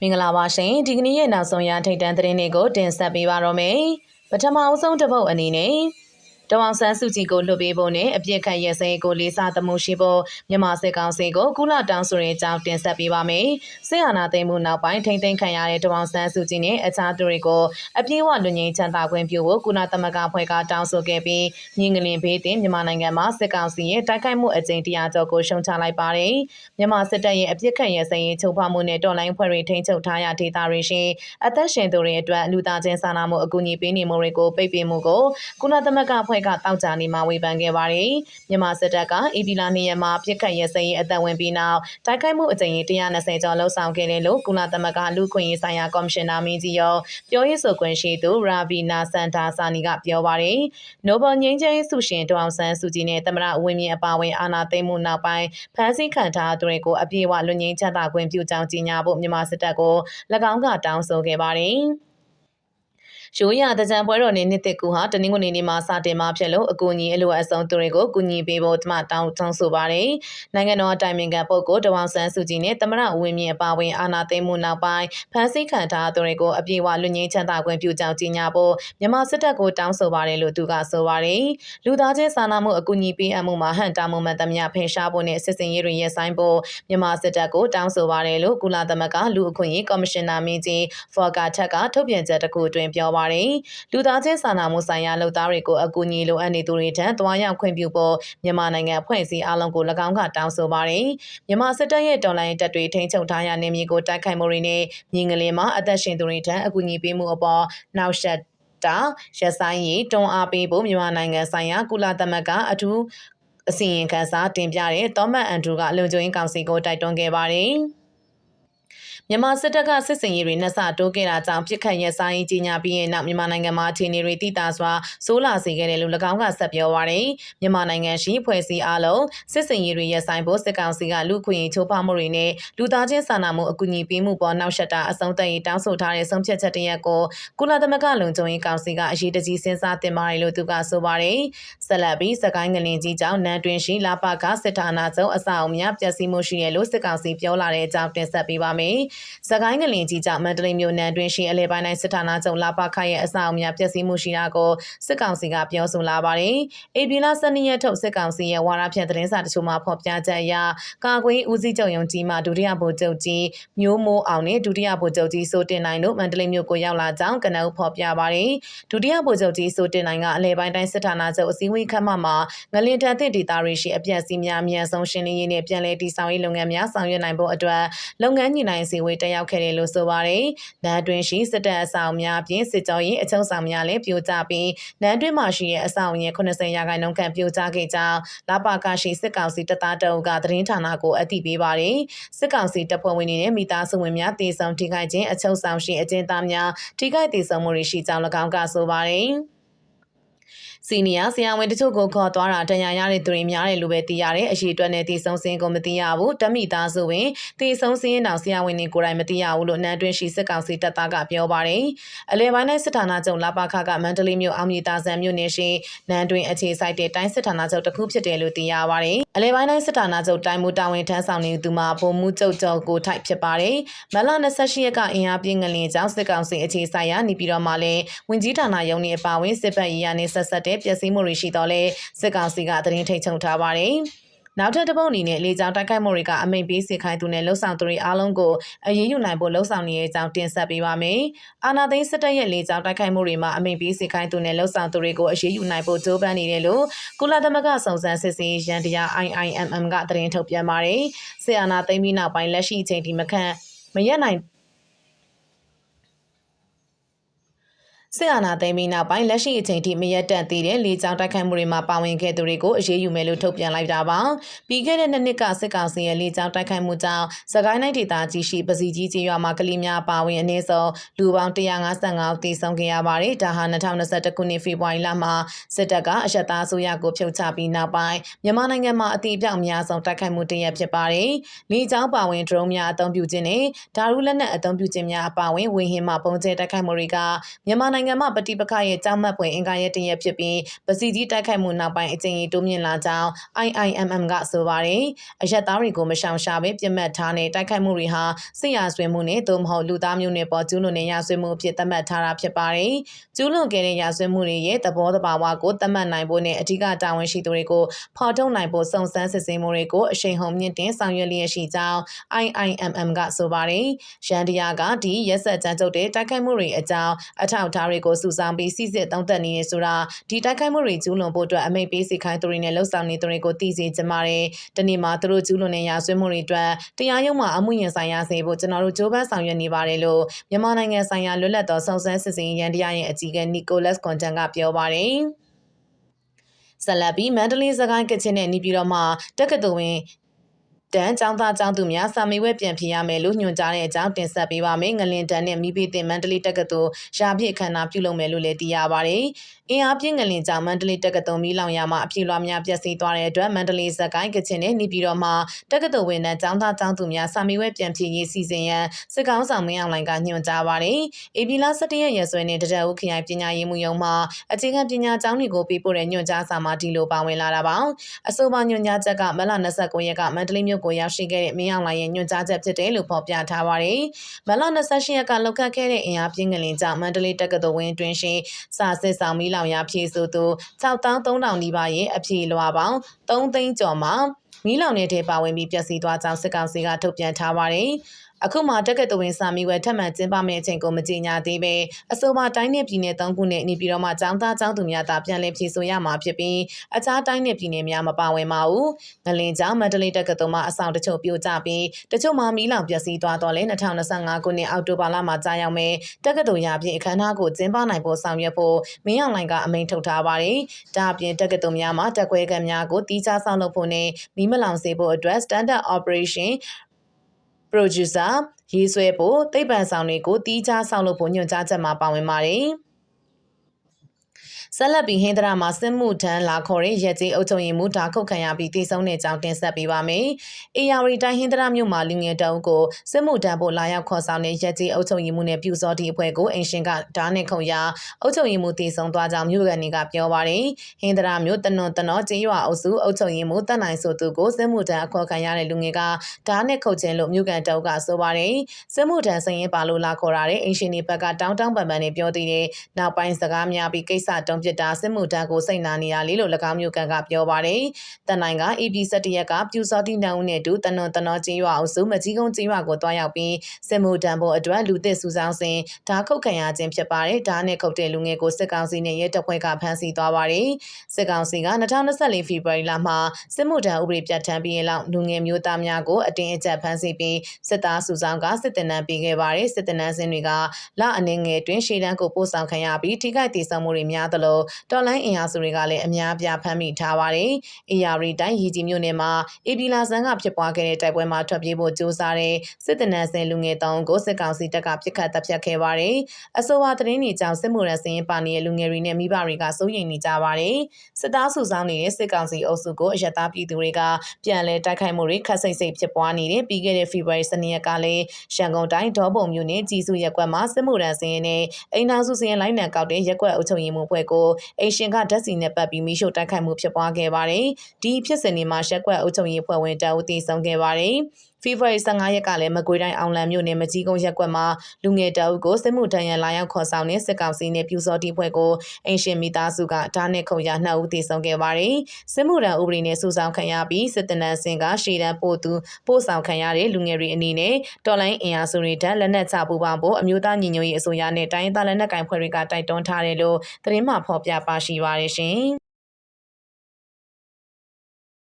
မင်္ဂလာပါရှင်ဒီကနေ့ရဲ့နောက်ဆုံးရထိတ်တန့်သတင်းတွေကိုတင်ဆက်ပေးပါတော့မယ်ပထမအဆုံးတစ်ပုတ်အနေနဲ့ တဝအောင်ဆန်းစုကြည်ကိုလွှတ်ပေးဖို့နဲ့အပြစ်ခတ်ရဲစဲကိုလေးစားသမှုရှိဖို့မြန်မာစစ်ကောင်စီကိုကုလတောင်းဆိုတဲ့အကြောင်းတင်ဆက်ပေးပါမယ်။စစ်အာဏာသိမ်းမှုနောက်ပိုင်းထိမ့်သိမ်းခံရတဲ့တဝအောင်ဆန်းစုကြည်နဲ့အခြားသူတွေကိုအပြည့်အဝလွတ်ငြိမ်းချမ်းသာခွင့်ပြုဖို့ကုလသမဂ္ဂဖွဲ့ကတောင်းဆိုခဲ့ပြီးညင်ကလင်ဘေးတင်မြန်မာနိုင်ငံမှာစစ်ကောင်စီရဲ့တိုက်ခိုက်မှုအကြိမ်တရားကျော်ကိုရှုံချလိုက်ပါတယ်။မြန်မာစစ်တပ်ရဲ့အပြစ်ခတ်ရဲစဲရေးချုပ်ဖောက်မှုနဲ့တော်လိုင်းဖွဲ့တွေထိန်းချုပ်ထားရဒေသတွေရှိအသက်ရှင်သူတွေအတွက်လူသားချင်းစာနာမှုအကူအညီပေးနေမှုတွေကိုပိတ်ပင်မှုကိုကုလသမဂ္ဂဖွဲ့ကတောက်ကြနေမှာဝေဖန်ခဲ့ပါတယ်။မြန်မာစစ်တပ်ကအေပီလာနေရမှာပြစ်ခတ်ရဲစဲရေးအသက်ဝင်ပြီးနောက်တိုက်ခိုက်မှုအကြိမ်120ကျော်လှုပ်ဆောင်ခဲ့တယ်လို့ကုလသမဂ္ဂလူ့ခွင့်ရေးဆိုင်ရာကော်မရှင်နာမင်းကြီးရောပြောရေးဆိုခွင့်ရှိသူရာဗီနာစန်တာဆာနီကပြောပါတယ်။ Nobel ငြိမ်းချမ်းရေးဆုရှင်ဒေါအောင်ဆန်းစုကြည်နဲ့သမ္မတဦးဝင်းမြင့်အပါအဝင်အာဏာသိမ်းမှုနောက်ပိုင်းဖမ်းဆီးခံထားသူတွေကိုအပြည့်အဝလွတ်ငြိမ်းချမ်းသာခွင့်ပြုကြောင်းကြေညာဖို့မြန်မာစစ်တပ်ကို၎င်းကတောင်းဆိုခဲ့ပါတယ်။ ရိုးရတကြံပွဲတော်နေနှစ်သက်ကူဟာတနင်္ဂနွေနေ့မှာစတင်မှာဖြစ်လို့အကူအညီအလိုအပ်ဆုံးသူတွေကိုကူညီပေးဖို့တမတောင်းတောင်းဆိုပါတယ်။နိုင်ငံတော်အတိုင်ပင်ခံပုဂ္ဂိုလ်တဝန်ဆန်းစုကြည်နဲ့သမရဦးဝင်းမြင့်အပါအဝင်အာဏာသိမ်းမှုနောက်ပိုင်းဖမ်းဆီးခံထားသူတွေကိုအပြည့်အဝလွတ်ငြိမ်းချမ်းသာခွင့်ပြုကြောင်းကြေညာဖို့မြန်မာစစ်တပ်ကိုတောင်းဆိုပါတယ်လို့သူကဆိုပါတယ်။လူသားချင်းစာနာမှုအကူအညီပေးအပ်မှုမှာဟန်တာမှုမှန်သမျှဖယ်ရှားဖို့နဲ့စစ်စင်ရေးတွေရပ်ဆိုင်းဖို့မြန်မာစစ်တပ်ကိုတောင်းဆိုပါတယ်လို့ကုလသမဂ္ဂလူအခွင့်အရေးကော်မရှင်နာမင်းကြီးဖော်ကာထက်ကထုတ်ပြန်ချက်တစ်ခုအတွင်းပြောပါတယ်။လူသားချင်းစာနာမှုဆိုင်ရာလုပ်သားတွေကိုအကူအညီလိုအပ်နေသူတွေထံသွားရောက်ခွင့်ပြုဖို့မြန်မာနိုင်ငံဖွဲ့စည်းအလုံးကို၎င်းကတောင်းဆိုပါတယ်။မြန်မာစစ်တပ်ရဲ့တော်လှန်ရေးတပ်တွေထိန်းချုပ်ထားရနေမြေကိုတိုက်ခိုက်မှုတွေနဲ့မြင်းကလေးမှာအသက်ရှင်သူတွေထံအကူအညီပေးမှုအပေါ်နောက်ဆက်တာရဆိုင်ရီတွန်းအားပေးဖို့မြန်မာနိုင်ငံဆိုင်ရာကုလသမဂ္ဂအထူးအစီရင်ခံစာတင်ပြတဲ့သောမတ်အန်ဒရူကလုံခြုံရေးကောင်စီကိုတိုက်တွန်းခဲ့ပါတယ်။ မြန်မာစစ်တပ်ကစစ်စင်ရေးတွေနှက်ဆတိုးခဲ့တာကြောင့်ပြစ်ခတ်ရဲဆိုင်ကြီးညာပြီးရင်နောက်မြန်မာနိုင်ငံမှာအခြေအနေတွေတိတာစွာဆိုးလာစေခဲ့တယ်လို့၎င်းကဆက်ပြောပါရယ်မြန်မာနိုင်ငံရှိဖွဲ့စည်းအလုံးစစ်စင်ရေးတွေရဲဆိုင်ဖို့စစ်ကောင်စီကလူခွင့်ရေးချိုးဖောက်မှုတွေနဲ့လူသားချင်းစာနာမှုအကူအညီပေးမှုပေါ်နောက်ဆက်တာအဆုံးသတ်ရေးတောင်းဆိုထားတဲ့ဆုံးဖြတ်ချက်တရက်ကိုကုလသမဂ္ဂလုံခြုံရေးကောင်စီကအရေးတကြီးစဉ်းစားတင်ပါတယ်လို့သူကဆိုပါရယ်ဆက်လက်ပြီးစကိုင်းငလင်ကြီးကြောင့်နန်းတွင်ရှိလာပကစစ်ဌာနချုပ်အဆောက်အဦများပျက်စီးမှုရှိရလို့စစ်ကောင်စီပြောလာတဲ့အကြောင်းတင်ဆက်ပေးပါမယ်။စကိုင်းကလင်ကြီးကြောင့်မန္တလေးမြို့နယ်တွင်ရှိအလဲပိုင်းတိုင်းစစ်ဌာနချုပ်လာပခရဲ့အဆောက်အဦများပျက်စီးမှုရှိတာကိုစစ်ကောင်စီကပြောဆိုလာပါတယ်။အေပီလာစနေရက်ထုတ်စစ်ကောင်စီရဲ့ဝါရဖြန့်သတင်းစာတချို့မှာဖော်ပြချက်အရကာကွယ်ဦးစီးချုပ်ရုံကြီးမှဒုတိယဗိုလ်ချုပ်ကြီးမျိုးမိုးအောင်နဲ့ဒုတိယဗိုလ်ချုပ်ကြီးစိုးတင်နိုင်တို့မန္တလေးမြို့ကိုရောက်လာကြောင်းကနအုပ်ဖော်ပြပါတယ်။ဒုတိယဗိုလ်ချုပ်ကြီးစိုးတင်နိုင်ကအလဲပိုင်းတိုင်းစစ်ဌာနချုပ်အစည်းအဝေးခန်းမမှာငလင်တန်သင့်ဒေသတွေရှိအပြက်စီးများအမြန်ဆုံးရှင်းလင်းရေးနဲ့ပြန်လည်တည်ဆောက်ရေးလုပ်ငန်းများဆောင်ရွက်နိုင်ဖို့အတွက်လုပ်ငန်းညှိနှိုင်းစီဝေးတက်ရောက်ခဲ့တယ်လို့ဆိုပါတယ်။နန်းတွင်ရှိစစ်တပ်အဆောင်များပြင်စစ်ကြောရေးအချုံဆောင်များလည်းပြိုကျပြီးနန်းတွင်မှာရှိတဲ့အဆောင်ရဲ့80ရာခိုင်နှုန်းခန့်ပြိုကျခဲ့ကြောင်းလာပါကရှိစစ်ကောင်စီတပ်သားတအုပ်ကသတင်းဌာနကိုအသိပေးပါတယ်။စစ်ကောင်စီတပ်ဖွဲ့ဝင်တွေနဲ့မိသားစုဝင်များတေဆောင်ထိခိုက်ခြင်းအချုံဆောင်ရှိအကျဉ်းသားများထိခိုက်တေဆောင်မှုတွေရှိကြောင်း၎င်းကဆိုပါတယ်။ စီနီယာဆရာဝန်တချို့ကိုခေါ်သွားတာတရားရတဲ့သူတွေများတယ်လို့ပဲသိရတယ်အရှိအတွက်နဲ့တည်ဆုံးစင်းကိုမသိရဘူးတမိသားစုဝင်တည်ဆုံးစင်းတောင်ဆရာဝန်တွေကိုယ်တိုင်မသိရဘူးလို့နန်းတွင်းရှိစစ်ကောင်စီတပ်သားကပြောပါတယ်အလဲပိုင်းတိုင်းစစ်ဌာနချုပ်လာပါခကမန္တလေးမြို့အောင်မြေတာဆန်မြို့နယ်ရှိနန်းတွင်းအခြေစိုက်တဲ့တိုင်းစစ်ဌာနချုပ်တစ်ခုဖြစ်တယ်လို့သိရပါတယ်အလဲပိုင်းတိုင်းစစ်ဌာနချုပ်တိုင်းမူတာဝန်ထမ်းဆောင်နေသူမှာဗိုလ်မှူးချုပ်ကျော်ကိုထိုက်ဖြစ်ပါတယ်မလ28ရက်ကအင်အားပြင်းငလင်ကြောင့်စစ်ကောင်စီအခြေစိုက်ရာနေပြည်တော်မှာလည်းဝင်ကြီးဌာနရုံးနေအပါအဝင်စစ်ဘက်ရေးရနေဆက်ဆက်တဲ့ပျက်စီးမှုတွေရှိတော့လဲစစ်ကောင်စီကသတင်းထိတ်ချုံထားပါတယ်။နောက်ထပ်တစ်ပုတ်အနေနဲ့လေကြောင်းတိုက်ခိုက်မှုတွေကအမိန်ပေးစေခိုင်းသူနဲ့လှုပ်ဆောင်သူတွေအားလုံးကိုအရေးယူနိုင်ဖို့လှုပ်ဆောင်နေတဲ့အကြောင်းတင်ဆက်ပေးပါမယ်။အာနာသိန်းစစ်တပ်ရဲ့လေကြောင်းတိုက်ခိုက်မှုတွေမှာအမိန်ပေးစေခိုင်းသူနဲ့လှုပ်ဆောင်သူတွေကိုအရေးယူနိုင်ဖို့ကြိုးပမ်းနေတယ်လို့ကုလသမဂ္ဂစုံစမ်းစစ်ဆေးရန်တရား IIMM ကသတင်းထုတ်ပြန်ပါတယ်။ဆီအာနာသိန်းပြီးနောက်ပိုင်းလက်ရှိအချိန်ထိမခန့်မရက်နိုင် စစ်အာဏာသိမ်းပြီးနောက်ပိုင်းလက်ရှိအချိန်ထိမရက်တန့်သေးတဲ့လေကြောင်းတိုက်ခိုက်မှုတွေမှာပါဝင်ခဲ့သူတွေကိုအရေးယူမယ်လို့ထုတ်ပြန်လိုက်တာပါ။ပြီးခဲ့တဲ့နှစ်နှစ်ကစစ်ကောင်စီရဲ့လေကြောင်းတိုက်ခိုက်မှုကြောင့်စကိုင်းတိုင်းဒေသကြီးရှိပစီကြီးကျေးရွာမှာကလေးများပါဝင်အနည်းဆုံးလူပေါင်း155ဦးသေဆုံးခဲ့ရပါတယ်။ဒါဟာ2021ခုနှစ်ဖေဖော်ဝါရီလမှာစစ်တပ်ကအရှက်သားဆိုရကိုဖြုတ်ချပြီးနောက်ပိုင်းမြန်မာနိုင်ငံမှာအတိအပြောက်အများဆုံးတိုက်ခိုက်မှုတရက်ဖြစ်ပါတယ်။လေကြောင်းပါဝင် drone များအသုံးပြုခြင်းနဲ့ဓာတ်ရုလက်နက်အသုံးပြုခြင်းများအပါအဝင်ဝေဟင်မှာပုံကျဲတိုက်ခိုက်မှုတွေကမြန်မာနိုနိုင်ငံမှာပဋိပက္ခရဲ့ကြောက်မက်ဖွယ်အင်္ဂါရဲ့တရက်ဖြစ်ပြီးပစီကြီးတိုက်ခိုက်မှုနောက်ပိုင်းအကြိမ်ကြီးတိုးမြင့်လာကြောင်း IIMM ကဆိုပါတယ်။အရက်သားတွေကိုမရှောင်ရှားဘဲပြစ်မှတ်ထားတဲ့တိုက်ခိုက်မှုတွေဟာစစ်ရာဇဝတ်မှုနဲ့သို့မဟုတ်လူသားမျိုးနွယ်ပေါ်ကျူးလွန်တဲ့ရာဇဝတ်မှုအဖြစ်သတ်မှတ်ထားတာဖြစ်ပါတယ်။ကျူးလွန်ခဲ့တဲ့ရာဇဝတ်မှုတွေရဲ့သဘောတဘာဝကိုသတ်မှတ်နိုင်ဖို့နဲ့အဓိကတာဝန်ရှိသူတွေကိုဖော်ထုတ်နိုင်ဖို့စုံစမ်းစစ်ဆေးမှုတွေကိုအရှိန်ဟုန်မြင့်တင်ဆောင်ရွက်လျက်ရှိကြောင်း IIMM ကဆိုပါတယ်။ရန်ဒီယာကဒီရက်ဆက်ကြမ်းကြုတ်တဲ့တိုက်ခိုက်မှုတွေအကြောင်းအထောက်အထားတွေကိုစုဆောင်းပြီးစစ်စစ်သုံးသပ်နေရဆိုတာဒီတိုက်ခိုက်မှုတွေကျူးလွန်ဖို့အတွက်အမိန့်ပေးစီခိုင်းသူတွေနဲ့လှုပ်ဆောင်နေသူတွေကိုသိစေချင်ပါတယ်။ဒီနေ့မှာသူတို့ကျူးလွန်တဲ့ရာဇဝတ်မှုတွေအတွက်တရားရုံးမှာအမှုရင်ဆိုင်ရစေဖို့ကျွန်တော်တို့ကြိုးပမ်းဆောင်ရွက်နေပါတယ်လို့မြန်မာနိုင်ငံဆိုင်ရာလွတ်လပ်သောစုံစမ်းစစ်ဆေးရေးရန်တရားရဲ့အကြီးအကဲနီကိုလတ်ကွန်တန်ကပြောပါတယ်။ဆက်လက်ပြီးမန္တလေးစကိုင်းကချင်နဲ့နေပြည်တော်မှာတက္ကသိုလ်ဝင် တန်းចောင်းသားចောင်းသူများစာမေးပွဲပြန်ဖြေရမယ်လို့ညွှန်ကြားတဲ့အကြောင်းတင်ဆက်ပေးပါမယ်။ငလင်တန်းနဲ့မိဘတင်မန္တလေးတက္ကသိုလ်ရာပြည့်ခန္ဓာပြုလုပ်မယ်လို့လည်းသိရပါတယ်။ အင်အားပြင်းငလင်ကြောင့်မန္တလေးတက္ကသိုလ်မီးလောင်ရမှာအပြေလွှာများပျက်စီးသွားတဲ့အတွက်မန္တလေးစကိုင်းကချင်နဲ့နေပြည်တော်မှာတက္ကသိုလ်ဝင်တန်းចောင်းသားចောင်းသူများစာမေးပွဲပြန်ဖြေရေးစီစဉ်ရန်စစ်ကောင်ဆောင်မင်းအောင်လှိုင်ကညွှန်ကြားပါတယ်။အေပီလာ17ရက်ရက်စွဲနဲ့တကြဦးခရိုင်ပညာရေးမှုရုံးမှအခြေခံပညာကျောင်းတွေကိုပေးပို့တဲ့ညွှန်ကြားစာမှာဒီလိုပါဝင်လာတာပါ။အဆိုပါညွှန်ကြားချက်ကမလ29ရက်ကမန္တလေးမြို့ကိုရောက်ရှိခဲ့တဲ့မင်းအောင်လှိုင်ရဲ့ညွှန်ကြားချက်ဖြစ်တယ်လို့ဖော်ပြထားပါတယ်။မလ28ရက်ကလောက်ခတ်ခဲ့တဲ့အင်အားပြင်းကလေးကြောင့်မန္တလေးတက္ကသိုလ်ဝင်းတွင်ရှိစာစစ်ဆောင်မီလောင်ရဖြည့်ဆိုသူ6300နီးပါးရဲ့အဖြေလွှာပေါင်း3သိန်းကျော်မှာမီးလောင်နေတဲ့ပါဝင်ပြီးပျက်စီးသွားကြောင်းစစ်ကောင်စီကထုတ်ပြန်ထားပါတယ်။ အခုမှတက္ကသိုလ်ဝင်စာမီဝယ်ထပ်မံကျင်းပမယ့်အချိန်ကိုမကြေညာသေးပဲအဆိုပါတိုင်းနယ်ပြည်နယ်၃ခုနဲ့နေပြည်တော်မှာចောင်းသားចောင်းသူများသာပြန်လည်ဖြည့်ဆို့ရမှာဖြစ်ပြီးအခြားတိုင်းနယ်ပြည်နယ်များမပါဝင်ပါဘူး။ငလင်ကျောင်းမန္တလေးတက္ကသိုလ်မှာအဆောင်တချို့ပြိုကျပြီးတချို့မှာမီးလောင်ပျက်စီးသွားတော့လဲ2025ခုနှစ်အောက်တိုဘာလမှာကြာရောက်မယ်တက္ကသိုလ်ရာပြင်အခမ်းအနားကိုကျင်းပနိုင်ဖို့ဆောင်ရွက်ဖို့မင်းအောင်လှိုင်ကအမိန့်ထုတ်ထားပါတယ်။ဒါအပြင်တက္ကသိုလ်များမှာတက်ခွဲကံများကိုတီးခြားဆောင်လုပ်ဖို့နဲ့မီးမလောင်စေဖို့အတွက် Standard Operation producer ရေးဆွဲဖို့သိပ္ပံဆောင်တွေကိုတီးခြားဆောင်လုပ်ဖို့ညွှန်ကြားချက်မှာပါဝင်ပါတယ်။ ဆက်လက်ပြီးဟင်္ဒရာမှာစစ်မှုထမ်းလာခေါ်တဲ့ရက်ကြီးအုပ်ချုပ်ရေးမှူးဒါခုတ်ခံရပြီးတည်ဆုံတဲ့အကြောင်းတင်ဆက်ပေးပါမယ်။အေယာရီတိုင်းဟင်္ဒရာမြို့မှာလူငယ်တအုပ်ကိုစစ်မှုထမ်းဖို့လာရောက်ခေါ်ဆောင်တဲ့ရက်ကြီးအုပ်ချုပ်ရေးမှူးနဲ့ပြူစောတီအဖွဲ့ကိုအင်ရှင်ကဓာတ်နဲ့ခုံရအုပ်ချုပ်ရေးမှူးတည်ဆုံသွားကြောင်းမြို့ကန်တွေကပြောပါတယ်။ဟင်္ဒရာမြို့တနွန်တနောကျေးရွာအုပ်စုအုပ်ချုပ်ရေးမှူးတတ်နိုင်ဆိုသူကိုစစ်မှုထမ်းအခေါ်ခံရတဲ့လူငယ်ကဓာတ်နဲ့ခုတ်ခြင်းလို့မြို့ကန်တအုပ်ကဆိုပါတယ်။စစ်မှုထမ်းစရင်ပါလို့လာခေါ်ရတဲ့အင်ရှင်ဒီဘက်ကတောင်းတောင်းပန်ပန်နဲ့ပြောသေးတယ်။နောက်ပိုင်းစကားများပြီးကိစ္စတုံးပြစ်တာစစ်မှုထမ်းကိုစိတ်နာနေရလေလို့၎င်းမျိုးကန်ကပြောပါတယ်။တန်နိုင်က AP7 ရက်ကပြူစောတိနန်းဦးနဲ့တူတနွန်တနောချင်းရွာအုပ်စုမကြီးကုန်းချင်းရွာကိုတွားရောက်ပြီးစစ်မှုထမ်းဖို့အတွက်လူသစ်စုဆောင်းစဉ်ဓာခုတ်ခံရခြင်းဖြစ်ပါတယ်။ဓာနဲ့ခုတ်တဲ့လူငယ်ကိုစစ်ကောင်စီနဲ့ရဲတပ်ဖွဲ့ကဖမ်းဆီးသွားပါတယ်။စစ်ကောင်စီက2024ဖေဖော်ဝါရီလမှာစစ်မှုထမ်းဥပဒေပြဋ္ဌာန်းပြီးရင်လောက်လူငယ်မျိုးသားများကိုအတင်းအကျပ်ဖမ်းဆီးပြီးစစ်သားစုဆောင်းကစစ်တပ်နန်းပေးခဲ့ပါတယ်။စစ်တပ်နန်းစင်တွေကလအနေငယ်တွင်ရှေ့တန်းကိုပို့ဆောင်ခံရပြီးထိခိုက်ဒေဆုံးမှုတွေများသလိုတော်လိုင်းအင်အားစုတွေကလည်းအများပြားဖမ်းမိထားပါတယ်။အေယာရီတိုင်းရီကြီးမြို့နယ်မှာအေပီလာဆန်ကဖြစ်ပွားခဲ့တဲ့တိုက်ပွဲမှာထွက်ပြေးဖို့ကြိုးစားတဲ့စစ်တပ်နန်းစင်လူငယ်တောင်းကိုစစ်ကောင်စီတပ်ကပြစ်ခတ်တပ်ဖြတ်ခဲ့ပါတယ်။အဆိုပါသတင်းတွေကြောင့်စစ်မှုရန်စင်ပါနေတဲ့လူငယ်တွေနဲ့မိဘတွေကစိုးရိမ်နေကြပါတယ်။စစ်သားစုဆောင်းနေတဲ့စစ်ကောင်စီအုပ်စုကိုအယက်သားပြည်သူတွေကပြန်လည်တိုက်ခိုက်မှုတွေခတ်စိတ်စိတ်ဖြစ်ပွားနေတဲ့ပြီးခဲ့တဲ့ဖေဖော်ဝါရီလ2ရက်ကလည်းရန်ကုန်တိုင်းဒေါပုံမြို့နယ်ကြီးစုရက်ကွက်မှာစစ်မှုရန်စင်နဲ့အိမ်နာစုစင်လိုင်းနံကောက်တဲ့ရက်ကွက်အုပ်ချုပ်ရေးမှုဖွဲ့ကိုအိမ်ရှင်ကဓာတ်စီနဲ့ပတ်ပြီးမိရှုတိုက်ခိုက်မှုဖြစ်ပွားခဲ့ပါတယ်။ဒီဖြစ်စဉ်တွေမှာရက်ကွက်အုပ်ချုပ်ရေးဖွဲ့ဝင်တအုပ်တည်ဆုံခဲ့ပါတယ်။ဖေဖော်ဝါရီ15ရက်ကလည်းမကွေးတိုင်းအောင်လံမြို့နယ်မကြီးကုန်းရက်ကွက်မှာလူငယ်တအုပ်ကိုစစ်မှုထမ်းရန်လာရောက်ခေါ်ဆောင်တဲ့စစ်ကောင်စီနဲ့ပြူစောတိဖွဲ့ကိုအင်ရှင်မိသားစုကဓာတ်နဲ့ခုံရနှစ်ဦးတည်ဆုံခဲ့ပါတယ်။စစ်မှုထမ်းဥပဒေနဲ့စူဆောင်းခံရပြီးစစ်တနန်းစင်ကရှေ့တန်းပို့သူပို့ဆောင်ခံရတဲ့လူငယ်တွေအနေနဲ့တော်လိုင်းအင်အားစုတွေဓာတ်လက်နက်ချပူပေါင်းဖို့အမျိုးသားညီညွတ်ရေးအစိုးရနဲ့တိုင်းဒေသလက်နက်ကင်ဖွဲ့တွေကတိုက်တွန်းထားတယ်လို့သတင်းမှဖော်ပြပါရှိပါတယ်ရှင်။